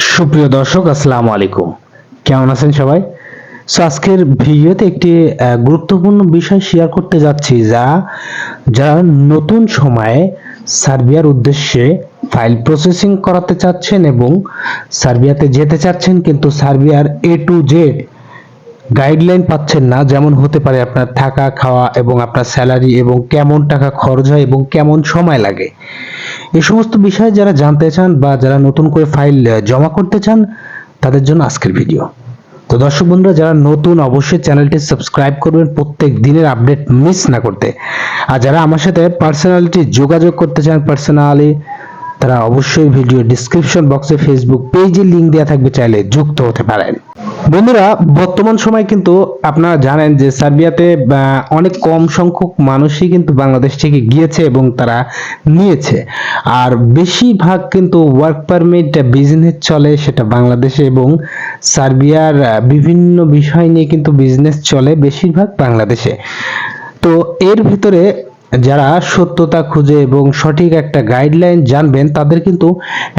সুপ্রিয় দর্শক, আসসালামু আলাইকুম। কেমন আছেন সবাই? সো আজকের ভিডিওতে একটি গুরুত্বপূর্ণ বিষয় শেয়ার করতে যাচ্ছি যা, যারা নতুন সময়ে সার্বিয়ার উদ্দেশ্যে ফাইল প্রসেসিং করাতে চাচ্ছেন এবং সার্বিয়াতে যেতে চাচ্ছেন, কিন্তু সার্বিয়ার এ টু জেড গাইডলাইন পাচ্ছেন না, যেমন হতে পারে আপনার থাকা, খাওয়া এবং আপনার স্যালারি এবং কেমন টাকা খরচ হয় এবং কেমন সময় লাগে। এই সমস্ত বিষয়ে যারা জানতে চান বা যারা নতুন করে ফাইল জমা করতে চান, তাদের জন্য আজকের ভিডিও। তো দর্শক বন্ধুরা, যারা নতুন, অবশ্যই চ্যানেলটি সাবস্ক্রাইব করবেন। প্রত্যেক দিনের আপডেট মিস না করতে। আর যারা আমার সাথে পার্সোনালিটি যোগাযোগ করতে চান পার্সোনালি তারা অবশ্যই ভিডিও ডিসক্রিপশন বক্সে ফেসবুক পেজে লিংক দেওয়া থাকবে। চাইলে যুক্ত হতে পারেন। বন্ধুরা, বর্তমান সময় কিন্তু আপনারা জানেন যে সার্বিয়াতে অনেক কম সংখ্যক মানুষই কিন্তু বাংলাদেশ থেকে গিয়েছে এবং তারা নিয়েছে। আর বেশিরভাগ কিন্তু ওয়ার্ক পারমিট বিজনেস চলে সেটা বাংলাদেশে এবং সার্বিয়ার বিভিন্ন বিষয় নিয়ে কিন্তু বিজনেস চলে বেশিরভাগ বাংলাদেশে। তো এর ভিতরে যারা সত্যতা খুঁজে এবং সঠিক একটা গাইডলাইন জানবেন, তাদের কিন্তু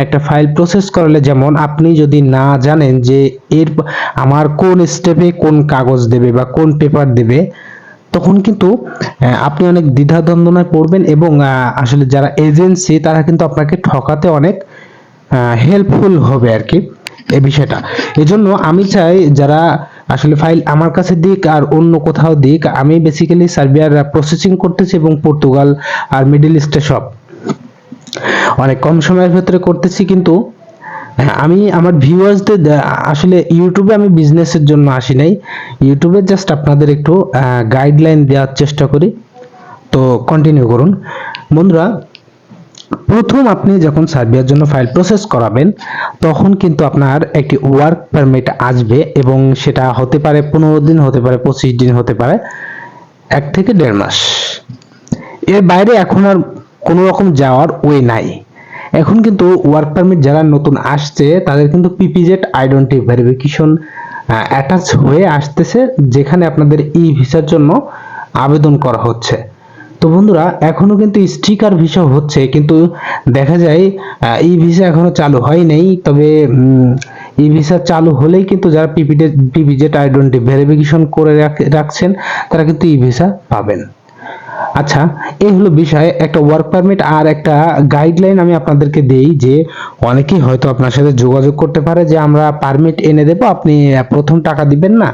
একটা ফাইল প্রসেস করালে যেমন আপনি যদি না জানেন যে এর আমার কোন স্টেপে কোন কাগজ দেবে বা কোন পেপার দেবে, তখন কিন্তু আপনি অনেক দ্বিধাদ্বন্দ্বনায় পড়বেন এবং আসলে যারা এজেন্সি তারা কিন্তু আপনাকে ঠকাতে অনেক হেল্পফুল হবে আর কি এই বিষয়টা। এজন্য আমি চাই যারা আসলে ফাইল আমার কাছে দিক আর অন্য কোথাও দিক আমি বেসিক্যালি সার্বিয়ার প্রসেসিং করতেছি এবং পর্তুগাল আর মিডল ইস্টে সব। অনেক কম সময়ের ভেতরে করতেছি কিন্তু হ্যাঁ, আমি আমার ভিউয়ার্সদের আসলে ইউটিউবে আমি বিজনেসের জন্য আসি নাই। ইউটিউবে জাস্ট আপনাদের একটু গাইডলাইন দেওয়ার চেষ্টা করি। তো কন্টিনিউ করুন। বন্ধুরা প্রথম আপনি যখন সার্বিয়ার জন্য ফাইল প্রসেস করাবেন, তখন কিন্তু আপনার একটি ওয়ার্ক পারমিট আসবে এবং সেটা হতে পারে পনেরো দিন, হতে পারে পঁচিশ দিন, হতে পারে এক থেকে দেড় মাস। এর বাইরে এখন আর কোনো রকম যাওয়ার ওয়ে নাই। এখন কিন্তু ওয়ার্ক পারমিট যারা নতুন আসছে, তাদের কিন্তু পিপিজেড আইডেন্টি ভেরিফিকেশন অ্যাটাচ হয়ে আসতেছে, যেখানে আপনাদের ই ভিসার জন্য আবেদন করা হচ্ছে। তো বন্ধুরা, এখনও কিন্তু স্টিকার ভিসা হচ্ছে, কিন্তু দেখা যায় ই ভিসা এখনও চালু হয় নাই, তবে ই ভিসা চালু হলেই কিন্তু যারা পিপিডে পিপিজেট আইডেন্টি ভেরিফিকেশন করে রাখ- রাখছেন, তারা কিন্তু ই ভিসা পাবেন। আচ্ছা এই হলো বিষয় একটা ওয়ার্ক পারমিট আর একটা গাইডলাইন আমি আপনাদেরকে দেই যে অনেকেই হয়তো আপনার সাথে যোগাযোগ করতে পারে যে আমরা পারমিট এনে দেবো আপনি প্রথম টাকা দিবেন না।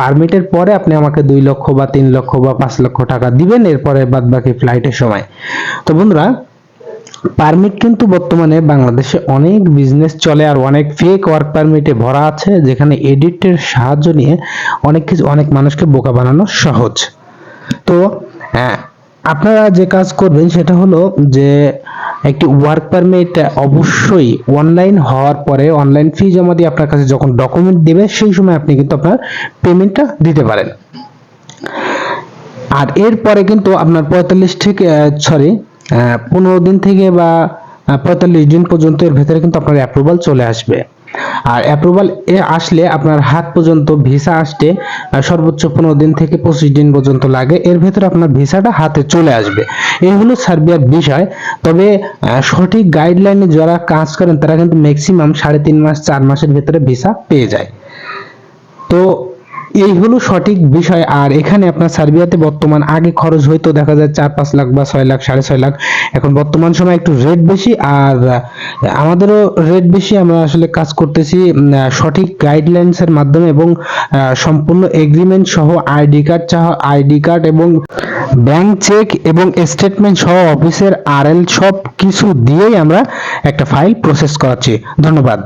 পারমিটের পরে আপনি আমাকে দুই লক্ষ বা তিন লক্ষ বা পাঁচ লক্ষ টাকা দিবেন এরপরে বাদ বাকি ফ্লাইটের সময়। তো বন্ধুরা পারমিট কিন্তু বর্তমানে বাংলাদেশে অনেক বিজনেস চলে আর অনেক ফেক ওয়ার্ক পারমিটে ভরা আছে যেখানে এডিটের সাহায্য নিয়ে অনেক কিছু অনেক মানুষকে বোকা বানানো সহজ। তো হ্যাঁ, আপনারা যে কাজ করবেন সেটা হলো যে একটি ওয়ার্ক পারমিট অবশ্যই অনলাইন হওয়ার পরে অনলাইন ফি জমা দিয়ে আপনার কাছে যখন ডকুমেন্ট দেবে, সেই সময় আপনি কিন্তু আপনার পেমেন্টটা দিতে পারেন। আর এরপরে কিন্তু আপনার পঁয়তাল্লিশ থেকে সরি পনেরো দিন থেকে বা পঁয়তাল্লিশ দিন পর্যন্ত এর ভেতরে কিন্তু আপনার অ্যাপ্রুভাল চলে আসবে। আর অ্যাপ্রুভাল এ আসলে আপনার হাত পর্যন্ত ভিসা আসতে সর্বোচ্চ পনেরো দিন থেকে পঁচিশ দিন পর্যন্ত লাগে। এর ভেতরে আপনার ভিসাটা হাতে চলে আসবে। এই হলো সার্বিয়ার বিষয়। তবে সঠিক গাইডলাইনে যারা কাজ করেন, তারা কিন্তু ম্যাক্সিমাম সাড়ে তিন মাস, চার মাসের ভেতরে ভিসা পেয়ে যায়। তো এই হলো সঠিক বিষয়। আর এখানে আপনার সার্বিয়াতে বর্তমান আগে খরচ হয়তো দেখা যায় চার পাঁচ লাখ বা ছয় লাখ, সাড়ে ছয় লাখ। এখন বর্তমান সময় একটু রেট বেশি। আর আমাদেরও রেট বেশি। আমরা আসলে কাজ করতেছি সঠিক গাইডলাইন্স এর মাধ্যমে এবং সম্পূর্ণ এগ্রিমেন্ট সহ আইডি কার্ড সহ আইডি কার্ড এবং ব্যাংক চেক এবং স্টেটমেন্ট সহ অফিসের আর এল সব কিছু দিয়েই আমরা একটা ফাইল প্রসেস করাচ্ছি। ধন্যবাদ।